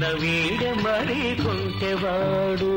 కొండ వీడ మరి కొంటెవాడు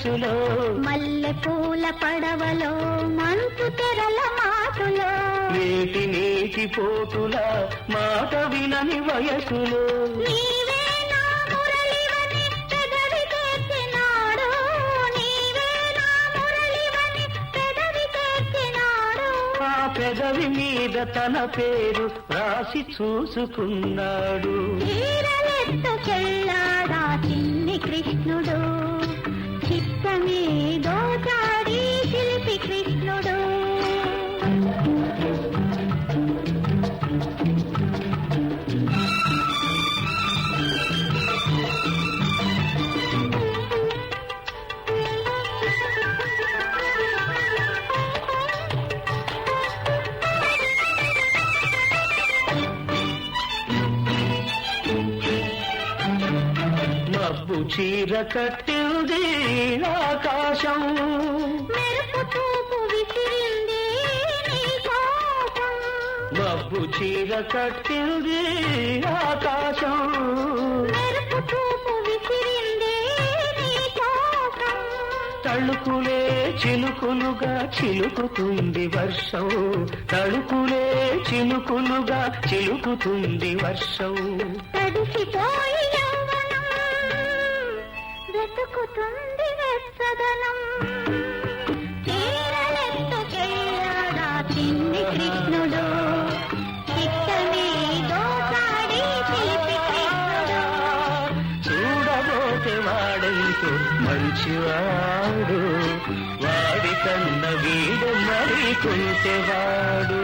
మనసులో మల్లె పూల పడవలో మంచు తెరల మాటలో. నీటి నీటి పోతుల మాట వినని వయసులో. పెదవి మీద తన పేరు రాసి చూసుకున్నాడు. చెల్లి చీర కట్టింది ఆకాశం. మబ్బు చీర కట్టింది ఆకాశం. తళుకులే చిలుకులుగా చిలుకుతుంది వర్షం. తళుకులే చిలుకులుగా చిలుకుతుంది వర్షం. conservado.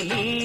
ही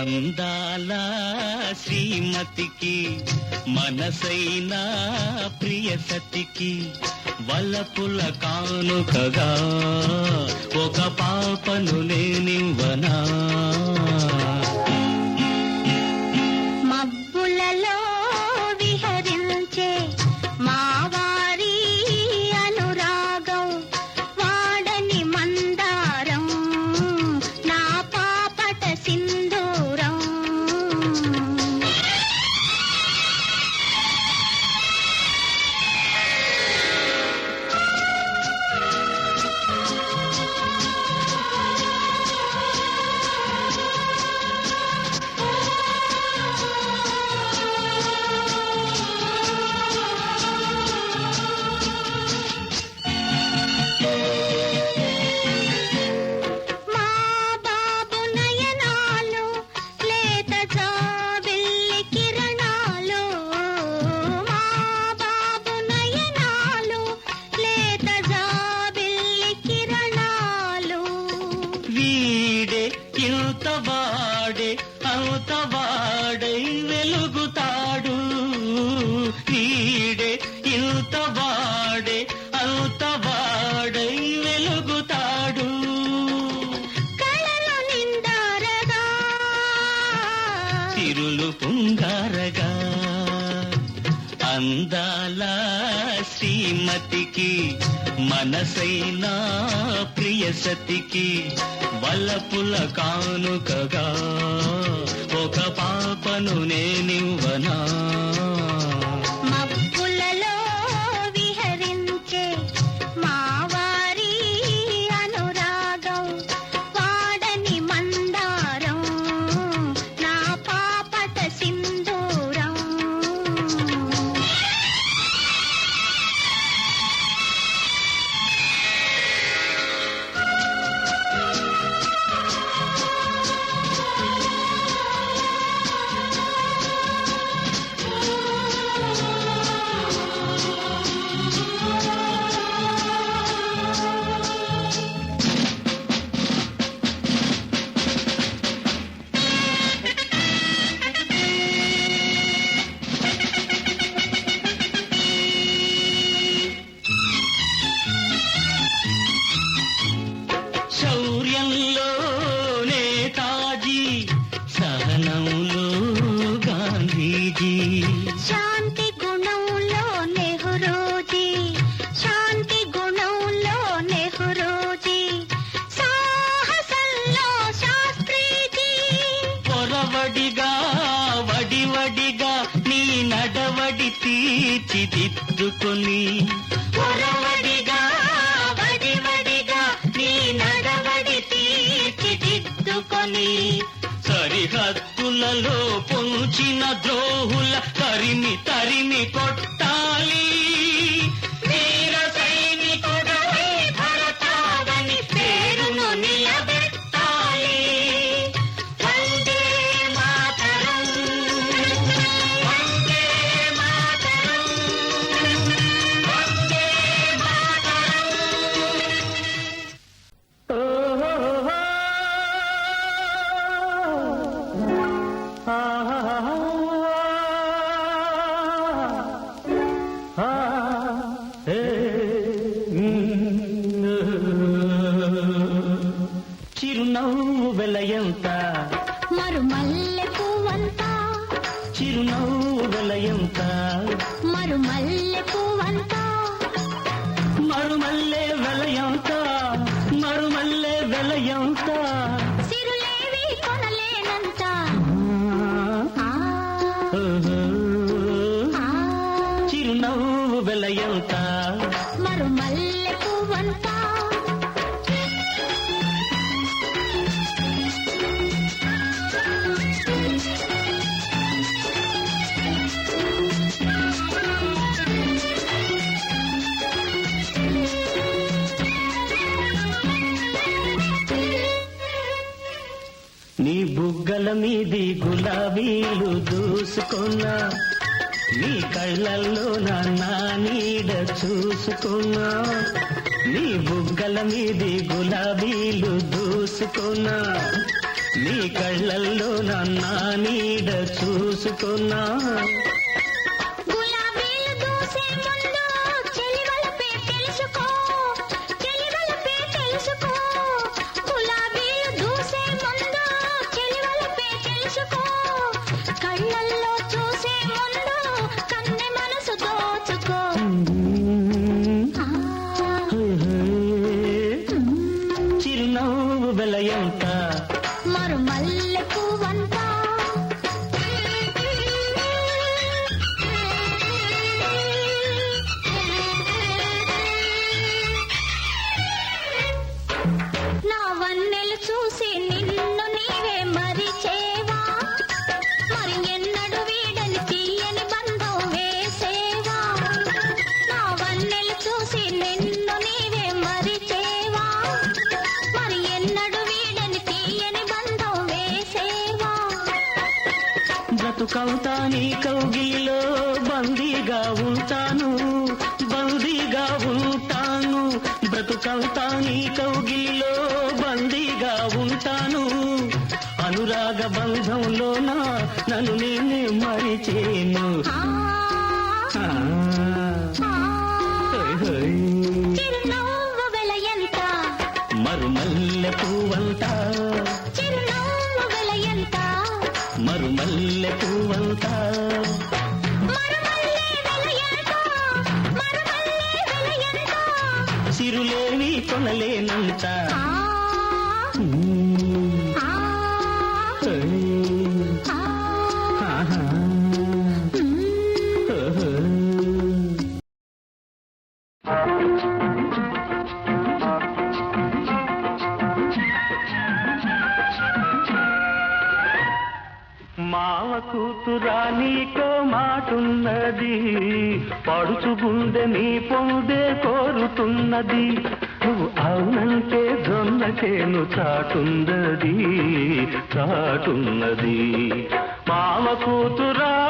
అందాల శ్రీమతికి మనసైనా ప్రియ సతికి వలపుల కానుకగా ఒక పాపను నేనివ్వనా? అంతవాడే అంతవాడై వెలుగుతాడు. తిరులు పుంగారగా. అందాల శ్రీమతికి మనసైనా ప్రియ సతికి వల్లపుల కానుకగా. ఒక పాపను నేనివ్వనా? వడివడిగా వడివడిగా నీ నడవడి తీర్చిదిద్దుకొని. నడవడి సరిహద్దులలో పొంచిన ద్రోహుల తరిమి తరిమి కొట్టాలి. బుగ్గల మీది గులాబీలు దూసుకున్నా నీ కళ్ళల్లో నా నీడ చూసుకున్నా నీ బుగ్గల మీది గులాబీలు దూసుకున్నా నీ కళ్ళల్లో నా నీడ చూసుకున్నా. చిరునవ్వు నన్ను నేనే మరిచేను. పడుచు గుండె నీ పొందే కోరుతున్నది. నువ్వు అవునంటే జొన్నకేను చాటున్నది చాటున్నది. మావ కూతురా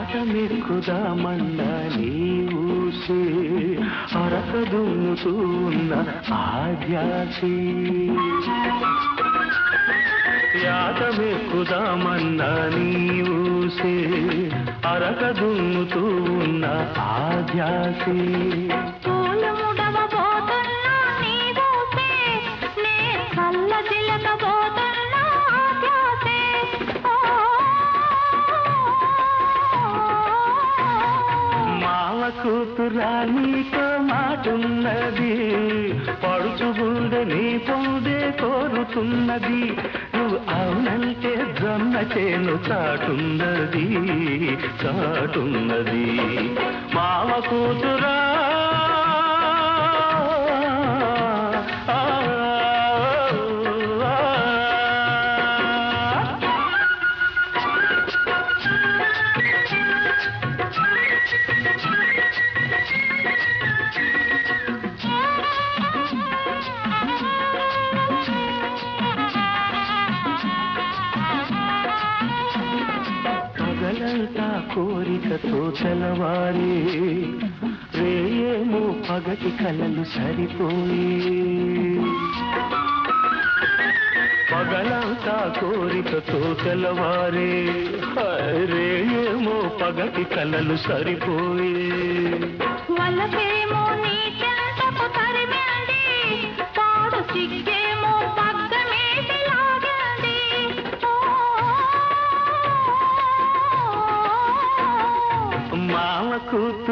యాట మెక్కుదామన్న నీ ఊసే అరక దున్నుతూ ఉన్న ఆద్యాసి యాట మెక్కుదామన్న నీ ఊసే అరక దున్నుతూ ఉన్న ఆద్యాసి. కూతురా నీతో మాటున్నది పడుచు గుండె నీ పొందే కోరుతున్నది. నువ్వు అవునంటే జొన్న చేను చాటున్నది చాటున్నది. మావ కూతురా కోరికతో తెలవారి రేయేమో పగటి కలలు సరిపోయి. పగలంతా కోరికతో తెలవారే రేయేమో పగటి కలలు సరిపోయి.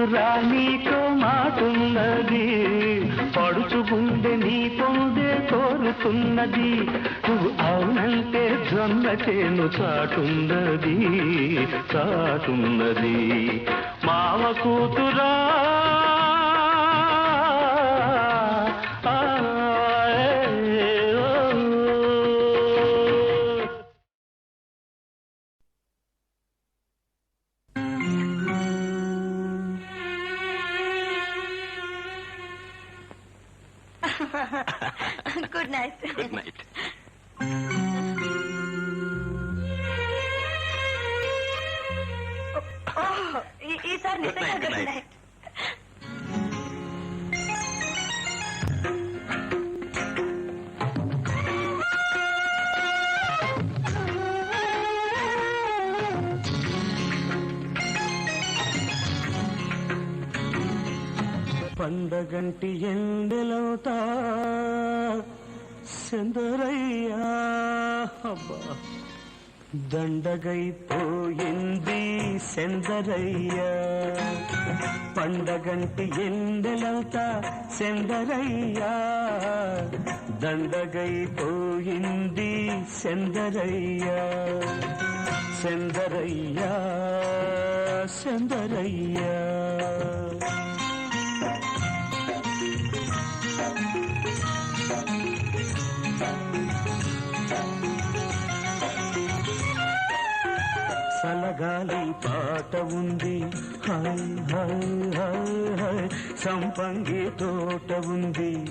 కూతురా మాటున్నది పడుచు నీ పొందే కోరుతున్నది నువ్వు అవునంటే జొన్న చేను చాటున్నది చాటున్నది. మామ కూతురా గుడ్ నైట్ గుడ్ నైట్ ఈసారి Good నిజంగా night, good good night. Night పండగంటి ఎండలవుతా సెందరయ్యా అబ్బా దండగైపోయింది సెందరయ్యా పండగంటి ఎండలవుతా సెందరయ్యా దండగైపోయింది సెందరయ్యా సెందరయ్యా సెందరయ్యా Thank you. సలగాలి పాట ఉంది. హై హై హై హై సంపంగి తోట ఉంది.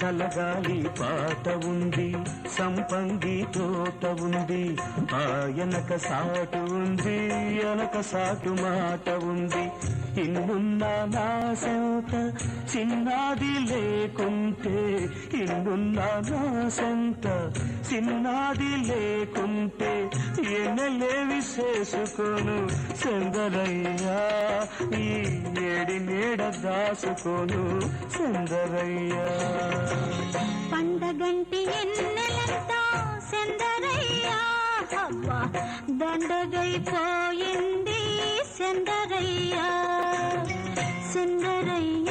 సలగాలి పాట ఉంది. సంపంగి తోట ఉంది. ఆయనక సాటు ఉంది అనక సాటు మాట ఉంది. ఇన్నున్న నా చిన్నది లేకుంటే ఇన్నున్న నా చిన్నది లేకుంటే ఎన్నలేవి చేసుకోను చందరయ్యా ఈ ఏడి నీడ దాసుకోను చందరయ్యా పండగంటి ఎన్నెలంతా సెందరయ్యా. దండగైపోయింది సెందరయ్యా. సెందరయ్యా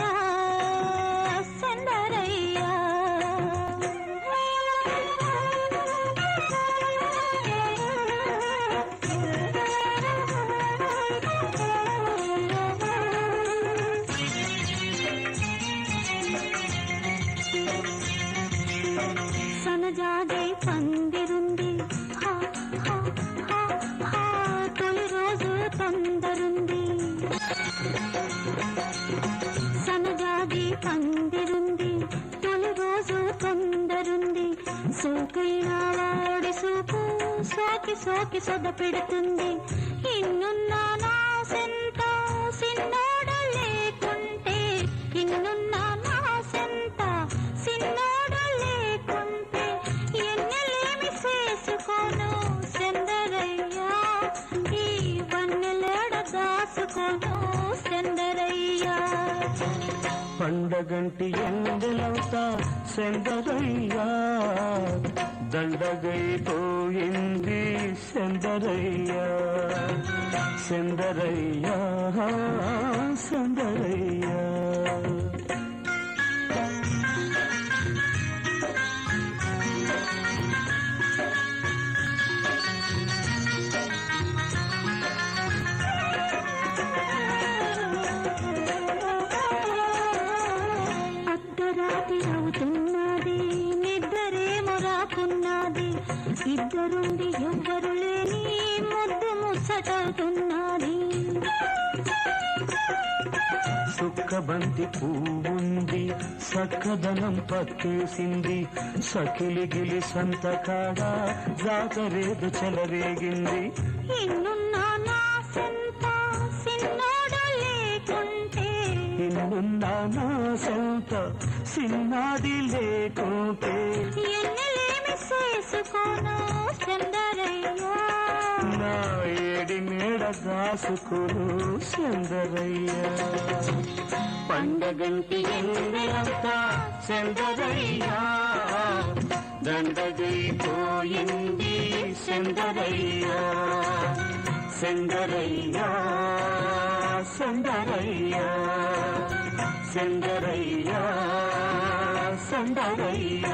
జాజై పందిరుంది. తొలి రోజు తొందరుంది. సనజాజి పందిరుంది. తొలి రోజు తొందరుంది. సోకైన వాడి సూపు సోకి సోకి సొద పెడుతుంది. ఇన్నున్నా నా సెంత సిన్నోడ పండగంటి ఎండలవుతా సెందరయ్యా? దండగైపోయింది సెందరయ్యా. సెందరయ్యా సెందరయ్యా. అర్ధరాత్రి సుక్కబంతి పువ్వుంది సక్కదనం పట్టేసింది. సకిలిగిలి సంతకాడా జాతరేదు చెలరేగింది. ఇన్నున్నా నా సెంత సిన్నోడు లేకుంటే. ఇన్నున్నా నా సంత సిన్నాది లేకుంటే. ఎన్నెలేమి చేసుకోను చందరయ్యా. నా ఏడి మేడ దాసుకును సుందరయ్యా పండగంటి ఎండలంతా చందరయ్యా దండగైపోయింది చందరయ్యా సెందరయ్యా సెందరయ్యా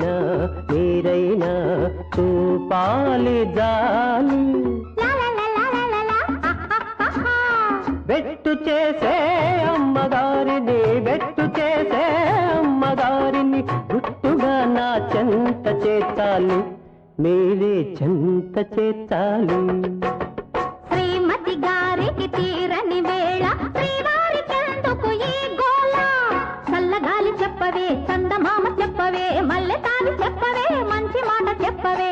నా నీరైనా చూపాలి జాలి. బెట్టు చేసే అమ్మగారిని బెట్టు చేసే అమ్మగారిని గుట్టుగా నా చెంత చేతాలి మీరే చెంత చేతాలి శ్రీమతి గారికి తీరని వేళ శ్రీవారికెందుకు ఈ గోళ. చల్లగాలి చెప్పవే చందమామ చెప్పవే మల్లె తాను చెప్పవే మంచి మాట చెప్పవే.